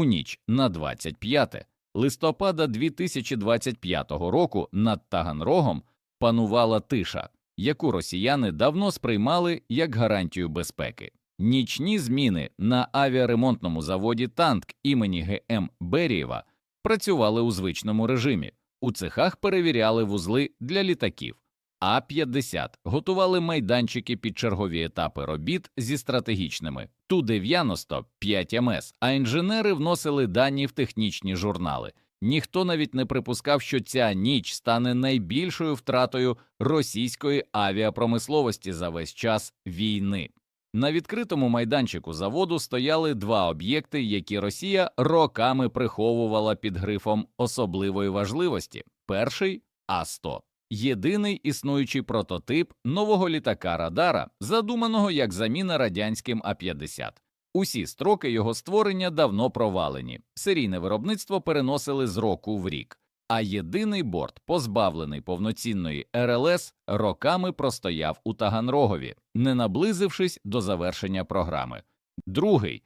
У ніч на 25 листопада 2025 року над Таганрогом панувала тиша, яку росіяни давно сприймали як гарантію безпеки. Нічні зміни на авіаремонтному заводі танк імені ГМ Берієва працювали у звичному режимі. У цехах перевіряли вузли для літаків. А-50 готували майданчики під чергові етапи робіт зі стратегічними Ту-90 5 МС, а інженери вносили дані в технічні журнали. Ніхто навіть не припускав, що ця ніч стане найбільшою втратою російської авіапромисловості за весь час війни. На відкритому майданчику заводу стояли два об'єкти, які Росія роками приховувала під грифом особливої важливості. Перший А-100 єдиний існуючий прототип нового літака Радара, задуманого як заміна радянським А-50. Усі строки його створення давно провалені. Серійне виробництво переносили з року в рік, а єдиний борт, позбавлений повноцінної РЛС, роками простояв у Таганрогові, не наблизившись до завершення програми. Другий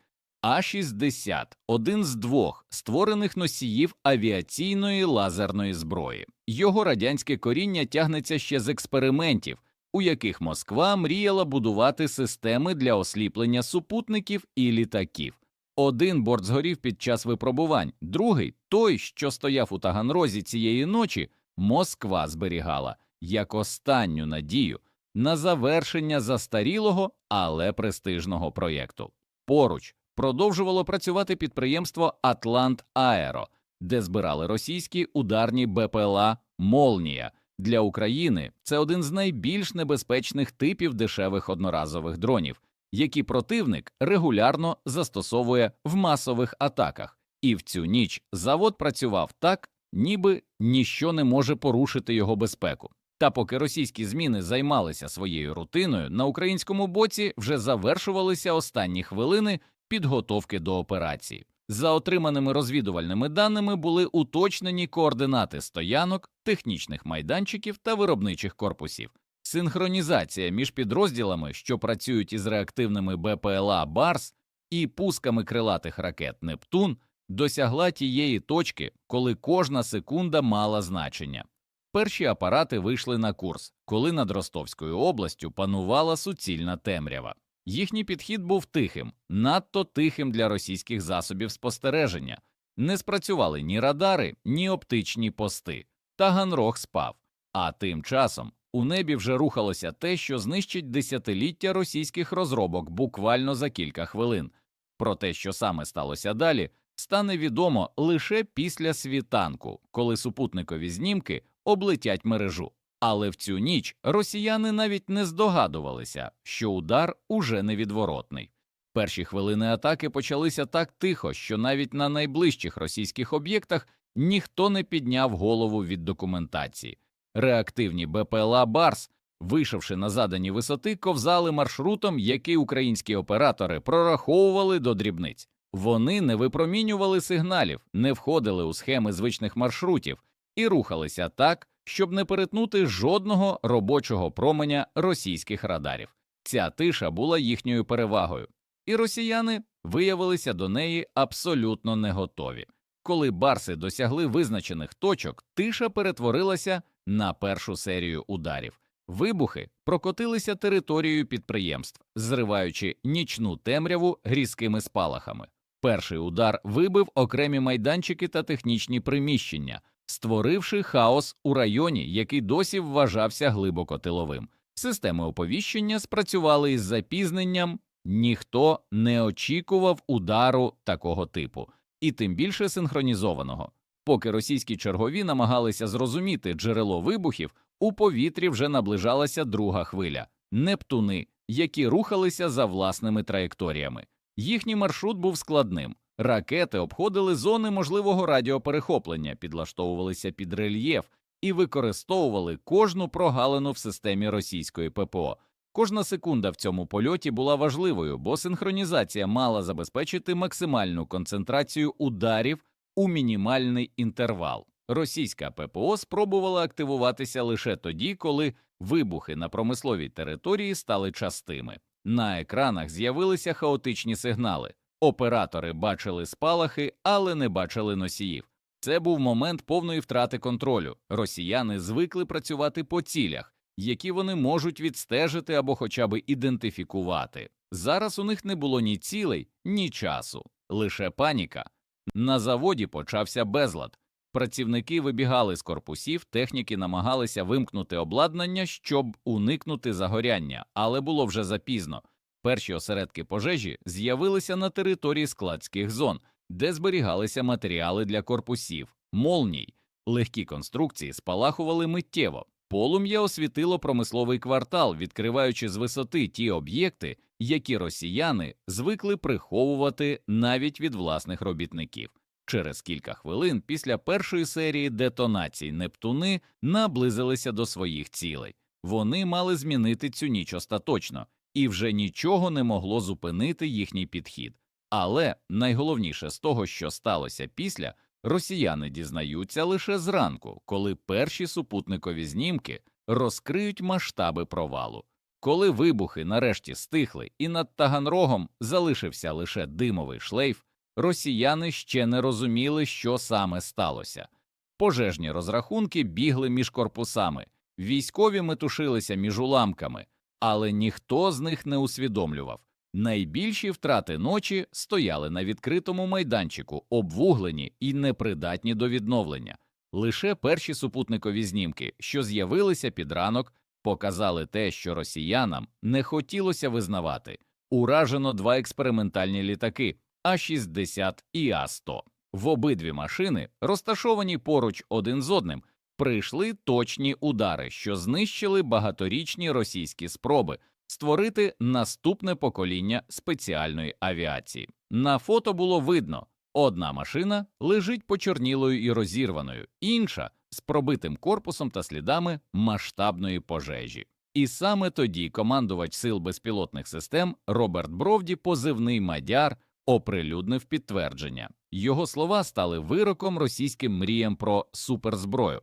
А-60 – один з двох створених носіїв авіаційної лазерної зброї. Його радянське коріння тягнеться ще з експериментів, у яких Москва мріяла будувати системи для осліплення супутників і літаків. Один борт згорів під час випробувань, другий, той, що стояв у Таганрозі цієї ночі, Москва зберігала як останню надію на завершення застарілого, але престижного проєкту. Поруч продовжувало працювати підприємство Атлант Аеро, де збирали російські ударні БПЛА Молнія. Для України це один з найбільш небезпечних типів дешевих одноразових дронів, які противник регулярно застосовує в масових атаках, і в цю ніч завод працював так, ніби ніщо не може порушити його безпеку. Та поки російські зміни займалися своєю рутиною, на українському боці вже завершувалися останні хвилини підготовки до операції. За отриманими розвідувальними даними були уточнені координати стоянок, технічних майданчиків та виробничих корпусів. Синхронізація між підрозділами, що працюють із реактивними БПЛА Барс і пусками крилатих ракет Нептун, досягла тієї точки, коли кожна секунда мала значення. Перші апарати вийшли на курс, коли над Ростовською областю панувала суцільна темрява. Їхній підхід був тихим, надто тихим для російських засобів спостереження. Не спрацювали ні радари, ні оптичні пости. Таганрог спав. А тим часом у небі вже рухалося те, що знищить десятиліття російських розробок буквально за кілька хвилин. Про те, що саме сталося далі, стане відомо лише після світанку, коли супутникові знімки облетять мережу. Але в цю ніч росіяни навіть не здогадувалися, що удар уже невідворотний. Перші хвилини атаки почалися так тихо, що навіть на найближчих російських об'єктах ніхто не підняв голову від документації. Реактивні БПЛА Барс, вийшовши на задані висоти, ковзали маршрутом, який українські оператори прораховували до дрібниць. Вони не випромінювали сигналів, не входили у схеми звичних маршрутів і рухалися так, щоб не перетнути жодного робочого променя російських радарів. Ця тиша була їхньою перевагою, і росіяни виявилися до неї абсолютно не готові. Коли барси досягли визначених точок, тиша перетворилася на першу серію ударів. Вибухи прокотилися територією підприємств, зриваючи нічну темряву грізкими спалахами. Перший удар вибив окремі майданчики та технічні приміщення, створивши хаос у районі, який досі вважався глибоко тиловим. Системи оповіщення спрацювали із запізненням, ніхто не очікував удару такого типу, і тим більше синхронізованого. Поки російські чергові намагалися зрозуміти джерело вибухів, у повітрі вже наближалася друга хвиля нептуни, які рухалися за власними траєкторіями. Їхній маршрут був складним. Ракети обходили зони можливого радіоперехоплення, підлаштовувалися під рельєф і використовували кожну прогалину в системі російської ППО. Кожна секунда в цьому польоті була важливою, бо синхронізація мала забезпечити максимальну концентрацію ударів у мінімальний інтервал. Російська ППО спробувала активуватися лише тоді, коли вибухи на промисловій території стали частими. На екранах з'явилися хаотичні сигнали. Оператори бачили спалахи, але не бачили носіїв. Це був момент повної втрати контролю. Росіяни звикли працювати по цілях, які вони можуть відстежити або хоча б ідентифікувати. Зараз у них не було ні цілей, ні часу, лише паніка. На заводі почався безлад. Працівники вибігали з корпусів, техніки намагалися вимкнути обладнання, щоб уникнути загоряння, але було вже запізно. Перші осередки пожежі з'явилися на території складських зон, де зберігалися матеріали для корпусів, молній. Легкі конструкції спалахували миттєво. Полум'я освітило промисловий квартал, відкриваючи з висоти ті об'єкти, які росіяни звикли приховувати навіть від власних робітників. Через кілька хвилин після першої серії детонацій Нептуни наблизилися до своїх цілей. Вони мали змінити цю ніч остаточно, і вже нічого не могло зупинити їхній підхід. Але найголовніше з того, що сталося після, росіяни дізнаються лише зранку, коли перші супутникові знімки розкриють масштаби провалу. Коли вибухи нарешті стихли і над Таганрогом залишився лише димовий шлейф, росіяни ще не розуміли, що саме сталося. Пожежні розрахунки бігли між корпусами, військові метушилися між уламками, але ніхто з них не усвідомлював. Найбільші втрати ночі стояли на відкритому майданчику, обвуглені і непридатні до відновлення. Лише перші супутникові знімки, що з'явилися під ранок, показали те, що росіянам не хотілося визнавати. Уражено два експериментальні літаки А-60 і А-100. В обидві машини, розташовані поруч один з одним, прийшли точні удари, що знищили багаторічні російські спроби створити наступне покоління спеціальної авіації. На фото було видно, одна машина лежить почорнілою і розірваною, інша з пробитим корпусом та слідами масштабної пожежі. І саме тоді командувач сил безпілотних систем Роберт Бровді, позивний Мадяр, оприлюднив підтвердження. Його слова стали вироком російським мріям про суперзброю.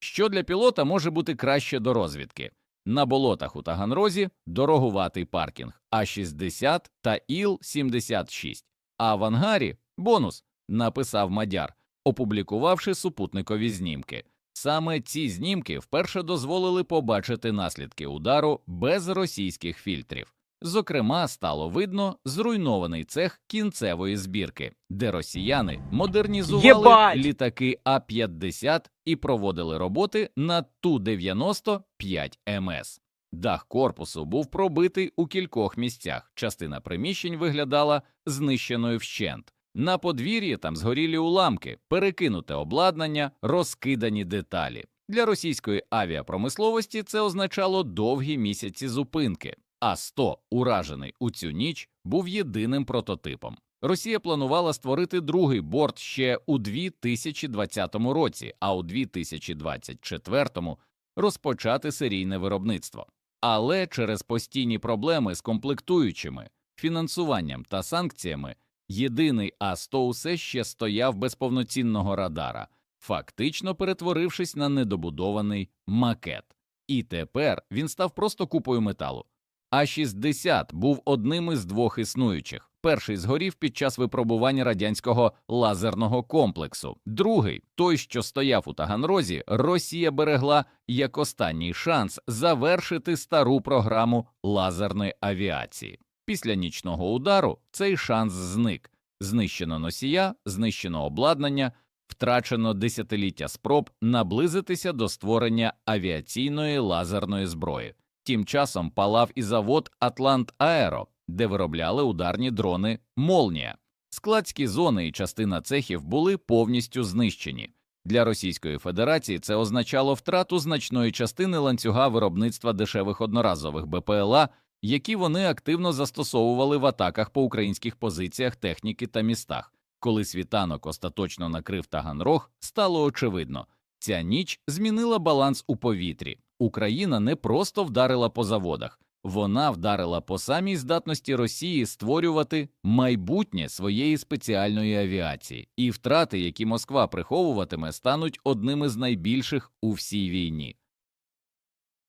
Що для пілота може бути краще до розвідки? На болотах у Таганрозі дорогуватий паркінг А60 та Іл-76, а в ангарі бонус, написав Мадяр, опублікувавши супутникові знімки. Саме ці знімки вперше дозволили побачити наслідки удару без російських фільтрів. Зокрема, стало видно зруйнований цех кінцевої збірки, де росіяни модернізували Єбать! літаки А-50 і проводили роботи на Ту-95 МС. Дах корпусу був пробитий у кількох місцях. Частина приміщень виглядала знищеною вщент. На подвір'ї там згорілі уламки, перекинуте обладнання, розкидані деталі. Для російської авіапромисловості це означало довгі місяці зупинки. А 100 уражений у цю ніч, був єдиним прототипом. Росія планувала створити другий борт ще у 2020 році, а у 2024 розпочати серійне виробництво. Але через постійні проблеми з комплектуючими, фінансуванням та санкціями єдиний А-100 усе ще стояв без повноцінного радара, фактично перетворившись на недобудований макет. І тепер він став просто купою металу. А-60 був одним із двох існуючих. Перший згорів під час випробування радянського лазерного комплексу. Другий, той, що стояв у Таганрозі, Росія берегла як останній шанс завершити стару програму лазерної авіації. Після нічного удару цей шанс зник. Знищено носія, знищено обладнання, втрачено десятиліття спроб наблизитися до створення авіаційної лазерної зброї. Тим часом палав і завод Атлант Аеро, де виробляли ударні дрони Молнія. Складські зони і частина цехів були повністю знищені. Для Російської Федерації це означало втрату значної частини ланцюга виробництва дешевих одноразових БПЛА, які вони активно застосовували в атаках по українських позиціях техніки та містах. Коли світанок остаточно накрив Таганрог, стало очевидно, ця ніч змінила баланс у повітрі. Україна не просто вдарила по заводах, вона вдарила по самій здатності Росії створювати майбутнє своєї спеціальної авіації, і втрати, які Москва приховуватиме, стануть одними з найбільших у всій війні.